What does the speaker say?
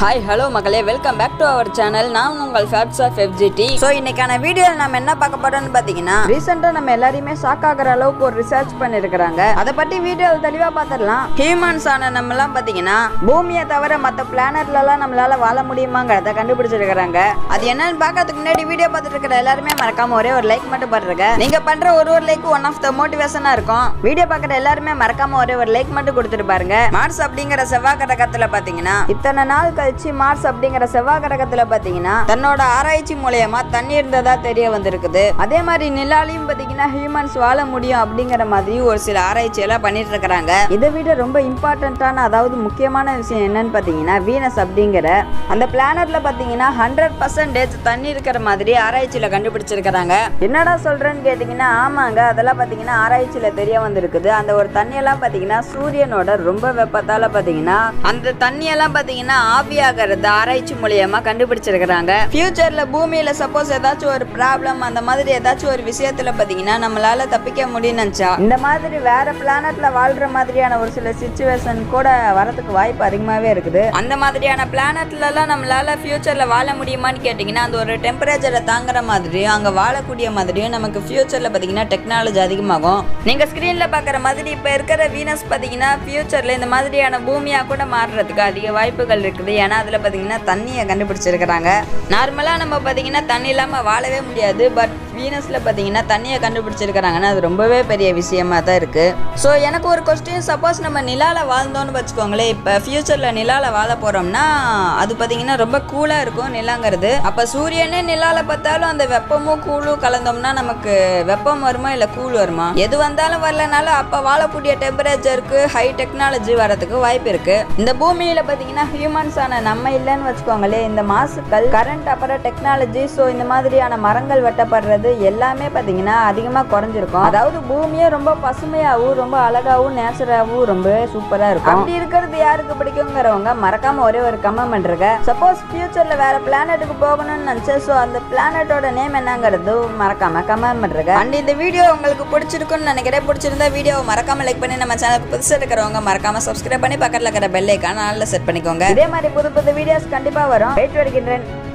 Hi hello மகளே welcome back to our channel நான் உங்கள் ஃபேப்ஸ் ஆஃப் எஃப்ஜிடி ஸோ இன்னைக்கான வீடியோவில் நம்ம என்ன பார்க்க போறோம்னு பார்த்தீங்கன்னா ரீசெண்டாக நம்ம எல்லாரையுமே ஷாக் ஆகிற அளவுக்கு ஒரு ரிசர்ச் பண்ணியிருக்கிறாங்க அதை பற்றி வீடியோவில் தெளிவாக பார்த்துடலாம். ஹியூமன்ஸ் ஆன நம்மலாம் பார்த்தீங்கன்னா பூமியை தவிர மற்ற பிளானட்லலாம் நம்மளால வாழ முடியுமாங்கிறத கண்டுபிடிச்சிருக்கிறாங்க. அது என்னன்னு பார்க்கறதுக்கு முன்னாடி வீடியோ பார்த்துட்டு இருக்கிற எல்லாருமே மறக்காம ஒரே ஒரு லைக் மட்டும் பண்ணுறங்க நீங்க பண்ற ஒரு ஒரு லைக் ஒன் ஆஃப் த மோட்டிவேஷனாக இருக்கும். வீடியோ பார்க்குற எல்லாருமே மறக்காம ஒரே ஒரு லைக் மட்டும் கொடுத்துட்டு பாருங்க. மார்ஸ் அப்படிங்கிற செவ்வாய் கடகத்தில் பார்த்தீங்கன்னா இத்தனை நாள் கழிச்சு மார்ஸ் அப்படிங்கிற செவ்வாய் கிரகத்துல பாத்தீங்கன்னா தன்னோட ஆராய்ச்சி மூலயமா தண்ணி இருந்ததா தெரிய வந்திருக்குது. அதே மாதிரி நிலாலையும் பாத்தீங்கன்னா ஹியூமன்ஸ் வாழ முடியும் அப்படிங்கிற மாதிரி ஒரு சில ஆராய்ச்சி எல்லாம் பண்ணிட்டு இருக்கிறாங்க. இதை விட ரொம்ப இம்பார்ட்டன்டான அதாவது முக்கியமான விஷயம் என்னன்னு பாத்தீங்கன்னா வீனஸ் அப்படிங்கிற அந்த பிளானட்ல பாத்தீங்கன்னா ஹண்ட்ரட் பர்சன்டேஜ் தண்ணி இருக்கிற மாதிரி ஆராய்ச்சியில கண்டுபிடிச்சிருக்கிறாங்க. என்னடா சொல்றேன்னு கேட்டீங்கன்னா ஆமாங்க அதெல்லாம் பாத்தீங்கன்னா ஆராய்ச்சியில தெரிய வந்திருக்குது. அந்த ஒரு தண்ணியெல்லாம் பாத்தீங்கன்னா சூரியனோட ரொம்ப வெப்பத்தால பாத்தீங்கன்னா அந்த தண்ணியெல்லாம் பாத்தீங்கன்னா ஆவியாகிறது ஆராய்ச்சி மூலியமா கண்டுபிடிச்சிருக்கிறாங்க. ஃபியூச்சர்ல பூமியில சப்போஸ் ஏதாச்சும் ஒரு ப்ராப்ளம் அந்த மாதிரி ஏதாச்சும் ஒரு விஷயத்துல பாத்தீங்கன்னா நம்மளால தப்பிக்க முடியும்னுச்சா இந்த மாதிரி வேற பிளானட்ல வாழ்ற மாதிரியான ஒரு சில சுச்சுவேஷன் கூட வரதுக்கு வாய்ப்பு அதிகமாவே இருக்குது. அந்த மாதிரியான பிளானட்ல எல்லாம் நம்மளால ஃபியூச்சர்ல வாழ முடியுமான்னு கேட்டீங்கன்னா அந்த ஒரு டெம்பரேச்சரை தாங்குற மாதிரியும் அங்க வாழக்கூடிய மாதிரியும் நமக்கு ஃபியூச்சர்ல பாத்தீங்கன்னா டெக்னாலஜி அதிகமாகும். நீங்க ஸ்கிரீன்ல பாக்குற மாதிரி இப்ப இருக்கிற வீனஸ் பாத்தீங்கன்னா ஃபியூச்சர்ல இந்த மாதிரியான பூமியா கூட மாறுறதுக்கு அதிக வாய்ப்புகள் இருக்குது. ஏன்னா அதில் பார்த்தீங்கன்னா தண்ணியை கண்டுபிடிச்சிருக்கிறாங்க. நார்மலாக நம்ம பார்த்தீங்கன்னா தண்ணி இல்லாமல் வாழவே முடியாது பட் வீனஸில் பார்த்தீங்கன்னா தண்ணியை கண்டுபிடிச்சிருக்கிறாங்கன்னா அது ரொம்பவே பெரிய விஷயமா தான் இருக்குது ஸோ எனக்கு ஒரு கொஸ்டின் சப்போஸ் நம்ம நிலாவில் வாழ்ந்தோன்னு வச்சுக்கோங்களேன். இப்போ ஃப்யூச்சரில் நிலாவில் வாழ போகிறோம்னா அது பார்த்தீங்கன்னா ரொம்ப கூலாக இருக்கும் நிலாங்கிறது. அப்போ சூரியனே நிலாவில் பார்த்தாலும் அந்த வெப்பமும் கூலும் கலந்தோம்னா நமக்கு வெப்பம் வருமா இல்லை கூழ் வருமா? எது வந்தாலும் வரலனாலும் அப்போ வாழக்கூடிய டெம்பரேச்சருக்கு ஹை டெக்னாலஜி வரதுக்கு வாய்ப்பு இருக்குது இந்த பூமியில் பார்த்தீங்கன்னா ஹியூமன்ஸ் ஆன நம்ம இல்லைன்னு வச்சுக்கோங்களேன். இந்த மாசுக்கள் கரண்ட் அப்புறம் டெக்னாலஜி ஸோ இந்த மாதிரியான மரங்கள் வெட்டப்படுறது எல்லாமே பார்த்தீங்கன்னா அதிகமாக குறைஞ்சிருக்கும். அதாவது பூமியே ரொம்ப பசுமையாகவும் ரொம்ப அழகாகவும் நேச்சராகவும் ரொம்ப சூப்பராக இருக்கும். அப்படி இருக்கிறது யாருக்கு பிடிக்குங்கிறவங்க மறக்காமல் ஒரே ஒரு கமெண்ட் பண்றங்க. சப்போஸ் ஃபியூச்சரில் வேறு பிளானெட்டுக்கு போகணும்னு நினச்சேன் ஸோ அந்த பிளானட்டோட நேம் என்னங்கிறது மறக்காம கமெண்ட் பண்றங்க. அண்ட் இந்த வீடியோ உங்களுக்கு பிடிச்சிருக்குன்னு நினைக்கிறேன். பிடிச்சிருந்தா வீடியோவை மறக்காமல் லைக் பண்ணி நம்ம சேனலுக்கு புதுசாக இருக்கிறவங்க மறக்காம சப்ஸ்கிரைப் பண்ணி பக்கத்தில் இருக்கிற பெல் ஐக்கான செட் பண்ணிக்கோங்க. இதே மாதிரி புது புது வீடியோஸ் கண்டிப்பாக வரும். வெயிட் வருகின்றேன்